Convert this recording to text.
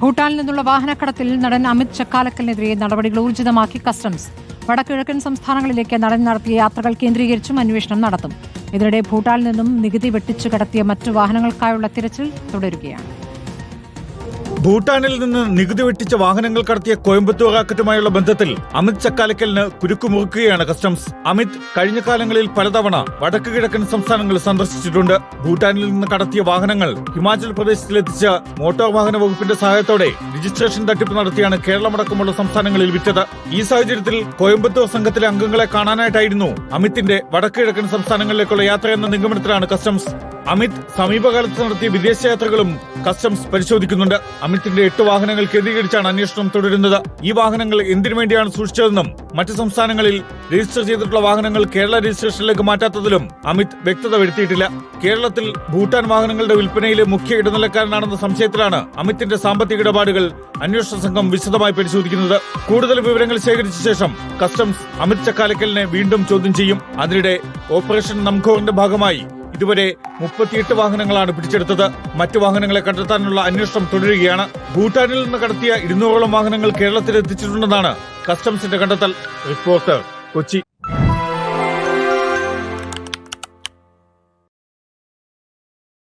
ഭൂട്ടാനിൽ നിന്നുള്ള വാഹനക്കടത്തിൽ നടൻ അമിത് ചക്കാലക്കലിനെതിരെ നടപടികൾ ഊർജിതമാക്കി കസ്റ്റംസ്. വടക്കിഴക്കൻ സംസ്ഥാനങ്ങളിലേക്ക് നടൻ നടത്തിയ യാത്രകൾ കേന്ദ്രീകരിച്ചും അന്വേഷണം നടത്തും. ഇതിനിടെ ഭൂട്ടാനിൽ നിന്നും നികുതി വെട്ടിച്ചു കടത്തിയ മറ്റു വാഹനങ്ങൾക്കായുള്ള തിരച്ചിൽ തുടരുകയാണ്. ഭൂട്ടാനിൽ നിന്ന് നികുതി വെട്ടിച്ച വാഹനങ്ങൾ കടത്തിയ കോയമ്പത്തൂർ ആക്കറ്റുമായുള്ള ബന്ധത്തിൽ അമിത് ചക്കാലക്കലിന് കുരുക്കുമുറുക്കുകയാണ് കസ്റ്റംസ്. അമിത് കഴിഞ്ഞ കാലങ്ങളിൽ പലതവണ വടക്ക് കിഴക്കൻ സംസ്ഥാനങ്ങൾ സന്ദർശിച്ചിട്ടുണ്ട്. ഭൂട്ടാനിൽ നിന്ന് കടത്തിയ വാഹനങ്ങൾ ഹിമാചൽ പ്രദേശത്തിലെത്തിച്ച് മോട്ടോർ വാഹന വകുപ്പിന്റെ സഹായത്തോടെ രജിസ്ട്രേഷൻ തട്ടിപ്പ് നടത്തിയാണ് കേരളമടക്കമുള്ള സംസ്ഥാനങ്ങളിൽ വിറ്റത്. ഈ സാഹചര്യത്തിൽ കോയമ്പത്തൂർ സംഘത്തിലെ അംഗങ്ങളെ കാണാനായിട്ടായിരുന്നു അമിത്തിന്റെ വടക്ക് കിഴക്കൻ സംസ്ഥാനങ്ങളിലേക്കുള്ള എന്ന നിഗമനത്തിലാണ് കസ്റ്റംസ്. അമിത് സമീപകാലത്ത് നടത്തിയ വിദേശയാത്രകളും കസ്റ്റംസ് പരിശോധിക്കുന്നുണ്ട്. അമിത്തിന്റെ എട്ട് വാഹനങ്ങൾ കേന്ദ്രീകരിച്ചാണ് അന്വേഷണം തുടരുന്നത്. ഈ വാഹനങ്ങൾ എന്തിനു വേണ്ടിയാണ് സൂക്ഷിച്ചതെന്നും മറ്റ് സംസ്ഥാനങ്ങളിൽ രജിസ്റ്റർ ചെയ്തിട്ടുള്ള വാഹനങ്ങൾ കേരള രജിസ്ട്രേഷനിലേക്ക് മാറ്റാത്തതിലും അമിത് വ്യക്തത വരുത്തിയിട്ടില്ല. കേരളത്തിൽ ഭൂട്ടാൻ വാഹനങ്ങളുടെ വിൽപ്പനയിലെ മുഖ്യ ഇടനിലക്കാരനാണെന്ന സംശയത്തിലാണ് അമിത്തിന്റെ സാമ്പത്തിക ഇടപാടുകൾ അന്വേഷണ സംഘം വിശദമായി പരിശോധിക്കുന്നത്. കൂടുതൽ വിവരങ്ങൾ ശേഖരിച്ച ശേഷം കസ്റ്റംസ് അമിത് ചക്കാലക്കലിനെ വീണ്ടും ചോദ്യം ചെയ്യും. അതിനിടെ ഓപ്പറേഷൻ നംഖോറിന്റെ ഭാഗമായി ഇതുവരെ മുപ്പത്തിയെട്ട് വാഹനങ്ങളാണ് പിടിച്ചെടുത്തത്. മറ്റു വാഹനങ്ങളെ കണ്ടെത്താനുള്ള അന്വേഷണം തുടരുകയാണ്. ഭൂട്ടാനിൽ നിന്ന് കടത്തിയ ഇരുന്നൂറോളം വാഹനങ്ങൾ കേരളത്തിൽ എത്തിച്ചിട്ടുണ്ടെന്നാണ് കസ്റ്റംസിന്റെ കണ്ടെത്തൽ. റിപ്പോർട്ട് കൊച്ചി.